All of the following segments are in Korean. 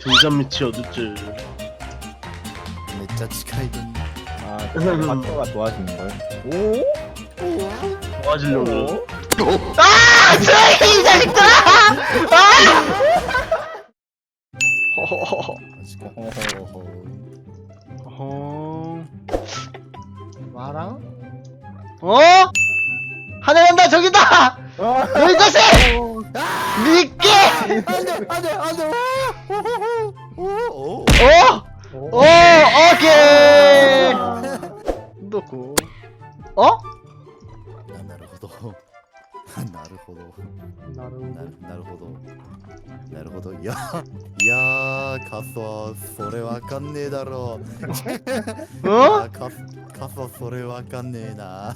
등잔 밑이 어딨지? めっちゃ近いのに 아, 박터가 좋아하시는 걸. 오? 도와주려고. 아! 쓰레기 이 자식들아! 마지막 호호호호. 어... 마랑? 어? 하늘 간다 저기다! 目指せみっけーあ、あ、あで、おおおおおおオーケーどこあなるほど。なるほど。なるほど。なるほど。なるほど。いや、いやー、カスはそれわかんねえだろう。カス、カスはそれわかんねえな。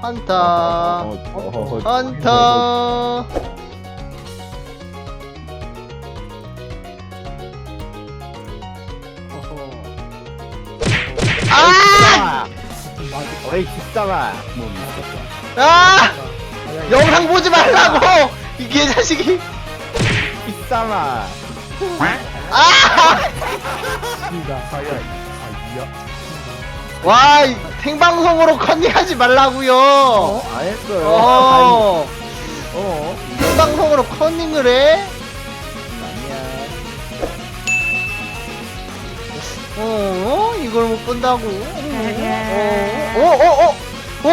한타 한타 아! 어이 진짜가 뭐 미쳤다. 아! 영상 보지 말라고! 이 개자식이! 비싸마 아! 아, 아 와, 이 생방송으로 컨닝하지 말라고요. 어? 안 했어요. 어, 어? 생방송으로 컨닝을 해? 아니야. 어, 이걸 못 본다고? 어, 어, 어, 어,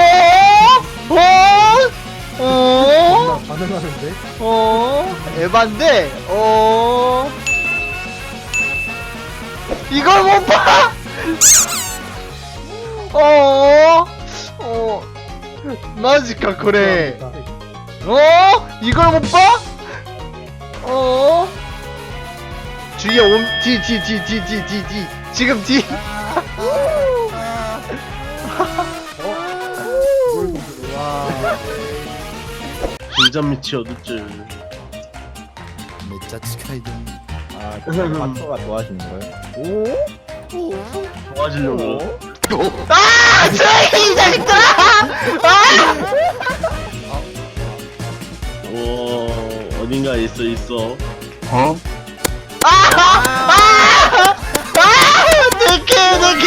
어, 어, 반응하는데? 어, 에반데, 어, 이걸 못 봐? 어, 어, 마지카, 그래. 어? 이걸 못 봐? 어? 주위에 옴, 뒤, 뒤, 뒤, 뒤, 뒤, 뒤, 뒤. 지금 뒤. 와. 등잔 밑이 어딨지? ためっちゃ近いのに 아, 박터가 좋아하시는 걸. 오? 도와주려고. 아! 쓰레기 이 자식들아! 오, 어딘가에 있어, 있어. 아! 아! 아! 느끼해, 느끼